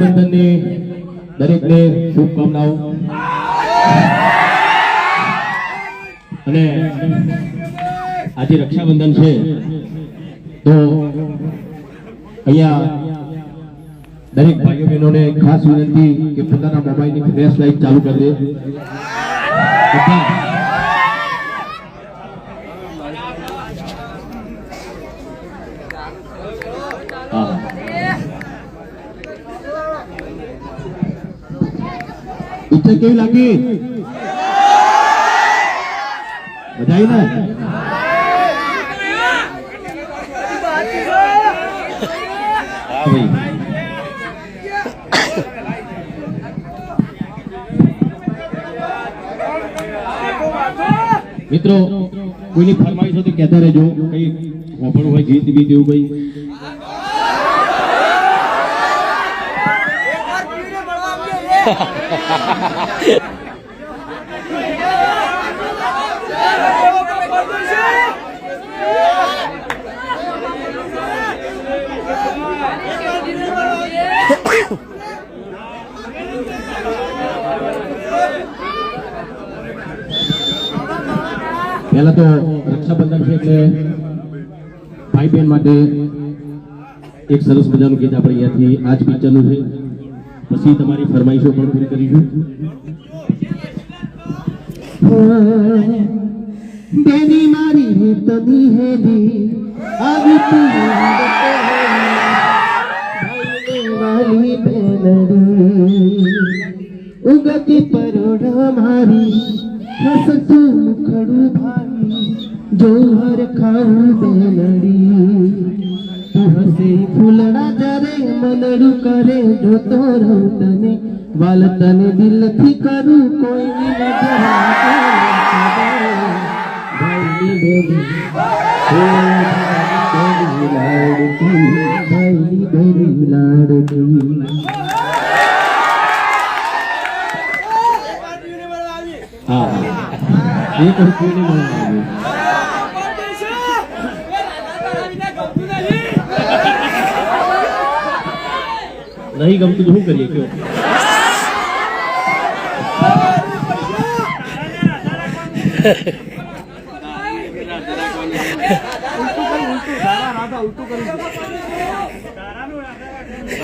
રક્ષાબંધનની દરેકને શુભકામનાઓ. અને આજે રક્ષાબંધન છે, તો અહીંયા દરેક ભાઈઓ બહેનોને ખાસ વિનંતી કે પોતાના મોબાઈલની ફ્લેશ લાઇટ ચાલુ કરી દે. પિક્ચર કેવી લાગી? બધા ને? મિત્રો, કોઈની ફરમાઈશ હોય તો કહેતા રહેજો. કઈ હોય ગીત બીત એવું કઈ? પહેલા તો રક્ષાબંધન છે એટલે ભાઈ બહેન માટે એક સરસ મજાનું ગીત આપણે અહીંયાથી આ જ પિક્ચરનું છે પછી તમારી ફરમાઈશો પણ પૂરી કરીશું બેની મારી હે તની દી આવી વાલી બેનડી ઉગતી પરોડા મારી, હસતું મુખડું ભારી જોહર ખાઉં બેનડી મનડું કરે જોતો રહું તને વાલ તને દિલથી કરું કોઈ ભાઈની બેની ભાઈની બેની લાડકી હા એક રૂપિયાની મળે નહીં ગમતું શું કરીએ? કયો?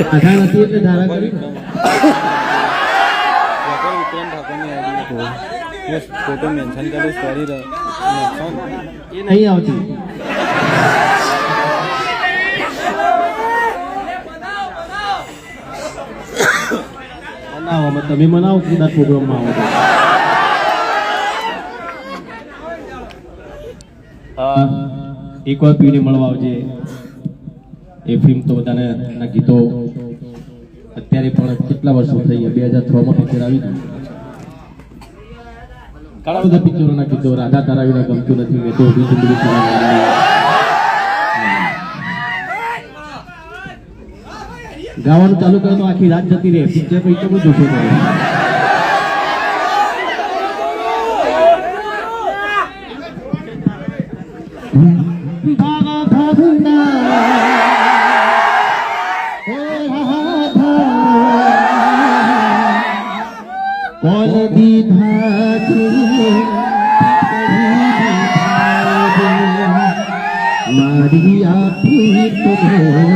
આધાર ફોટો મેન્શન કર્યું સ્ટોરી એ નહીં આવતી. મનાવો મત તમે મનાવો કદાચ પ્રોગ્રામમાં આવો તો. અ, એકવાર પીને મળવા આવજે એ ફિલ્મ તો બધાને એના ગીતો અત્યારે પણ કેટલા વર્ષો થઈ ગયા બે હજાર છ માં પિક્ચર આવી ગયું ઘણા બધા પિક્ચરોના ગીતો રાધા તારા વિના ગમતું નથી મેં તો ગાવાનું ચાલુ કરે તો આખી રાત જતી રહે પિક્ચર પછી તો જોશો કરે ભાવા ભાવના હે રાધા કોલ દીધા છે મારી આખી તુજે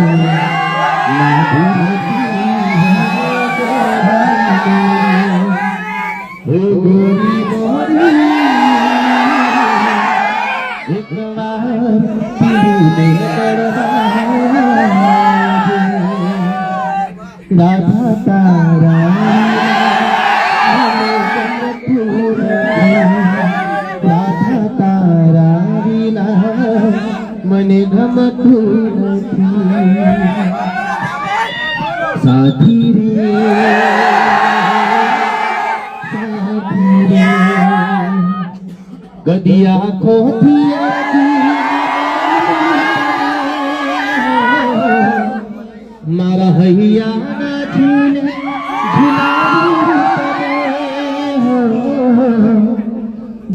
મને ગમતું નથી સાથી રે સાથી રે ગદી આંખોથી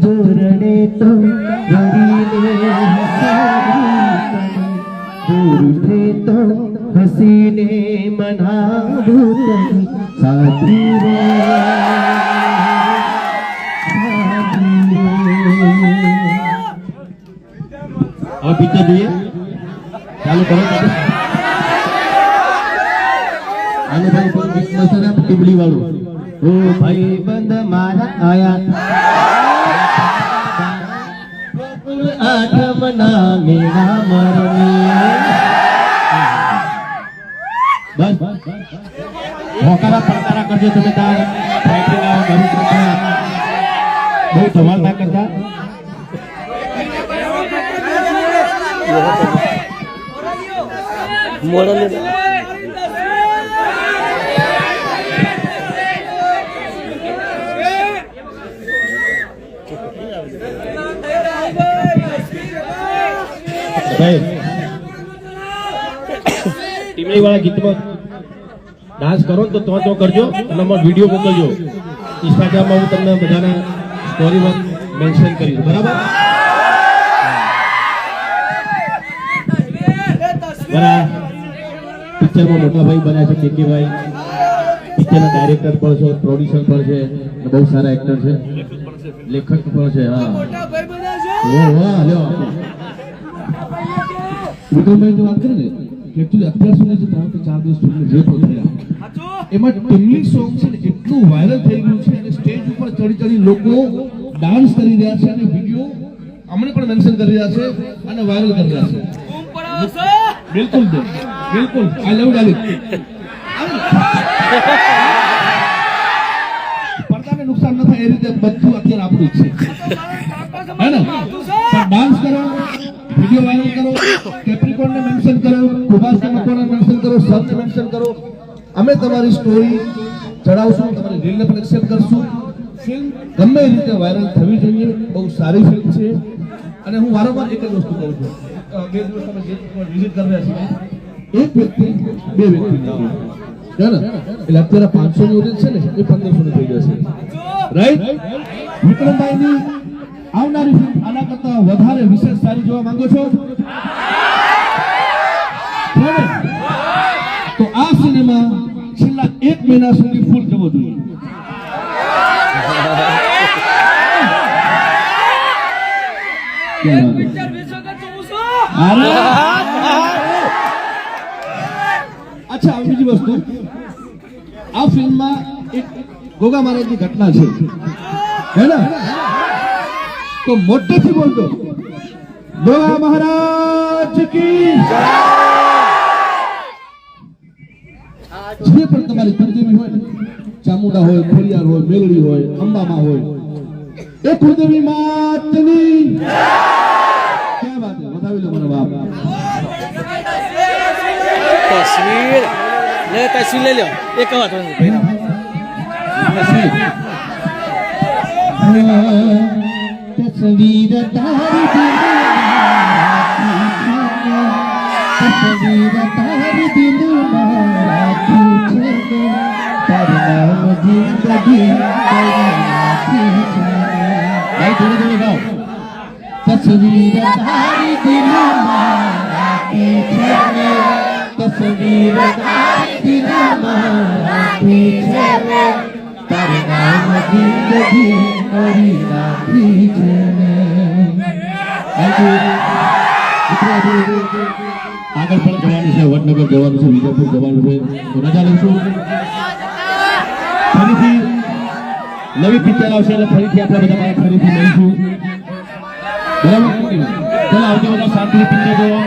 તો ગરીને હસાવી તને દૂર છે તો હસીને મનાવું સાથી રે હવે પિક્ચર જોઈએ ભાઈ બંધ મારા આયા આઠમ ના મેળા મરમી બસ હોકારા પડકારા કરજો તમે તાર ફેક્ટરી ઘરું કરતા બહુ ધમાલ ના કરતા મોડલ ભાઈ ટીમડી વાળા ગીતમાં ડાન્સ કરો ને તો તો તો કરજો અને અમારો વીડિયો મોકલજો. ઇન્સ્ટાગ્રામમાં હું તમને બધાના સ્ટોરીમાં મેન્શન કરીશ બરાબર? પિક્ચરમાં મોટા ભાઈ બન્યા છે કે ભાઈ પિક્ચરના ડાયરેક્ટર પણ છે પ્રોડ્યુસર પણ છે બહુ સારા એક્ટર છે. લેખક પણ છે હા. વાહ લ્યો. વિક્રમભાઈ વાત કરે ને કે actually અત્યાર સુધી જે ત્રણ કે ચાર દિવસ સુધી જે થયા એમાં ટીમલી સોંગ છે ને એટલું વાયરલ થઈ ગયું છે અને સ્ટેજ ઉપર ચડી ચડી લોકો ડાન્સ કરી રહ્યા છે અને વીડિયો અમને પણ મેન્શન કરી રહ્યા છે અને વાયરલ કરી રહ્યા છે. બિલકુલ બિલકુલ. આઈ લવ ડાલી પડદાને નુકસાન ન થાય એ રીતે બધું અત્યારે આપણું જ છે. હે ને? ડાન્સ કરો વિડિયો કરો મેન્શન કરો, સુભાષ કમકોને મેન્શન કરો સબને મેન્શન કરો. અમે તમારી સ્ટોરી ચડાવશું, તમારી રીલને પણ એક્સેપ્ટ કરશું. ફિલ્મ ગમે રીતે વાયરલ થવી જોઈએ, બહુ સારી ફિલ્મ છે. અને હું વારંવાર એક જ વસ્તુ કહું છું. બે દિવસ તમે જે વિઝિટ કરી રહ્યા છીએ એક વ્યક્તિ, બે વ્યક્તિ એટલે અત્યારે પાંચસો ની ઓડિયન્સ છે ને, એ પંદરસો ની થઈ જશે. રાઈટ વિક્રમભાઈની આવનારી ફિલ્મ આના કરતા વધારે વિશેષ સારી જોવા માંગો છો? તો આ સિનેમા છેલ્લા એક મહિના સુધી ફૂલ જવો જોઈએ! અચ્છા બીજી વસ્તુ. આ ફિલ્મમાં એક ગોગા મહારાજની ઘટના છે. હે ને? તો મોટેથી બોલજો ગોગા મહારાજ કી જે પણ તમારી કુળદેવી હોય ચામુંડા હોય ખોડિયાર હોય મેલડી હોય અંબામાં હોય એ કુળદેવી માતની ક્યાં વાત છે બતાવી લો મને બાપ તસવીર લે તસવીર લઈ લો એક વાત તસવીર તારી તસવીર તારી દિલમાં રાખી છે તારું નામ જિંદગી રાખી છે ભાઈ થોડું થોડું ગાઓ તસવીર તારી દિલમાં રાખી છે તસવીર તારી દિલમાં રાખી છે તારું નામ જિંદગી કરી આગળ પણ જવાનું છે. વડનગર જવાનું છે વિજયપુર જવાનું છે. તો રજા લઈશું. ફરીથી નવી પિક્ચર આવશે એટલે ફરીથી આપણે બધા ફરીથી લઈશું બરાબર? ચલો આવતી બધા શાંતિ પિક્ચર જોવા.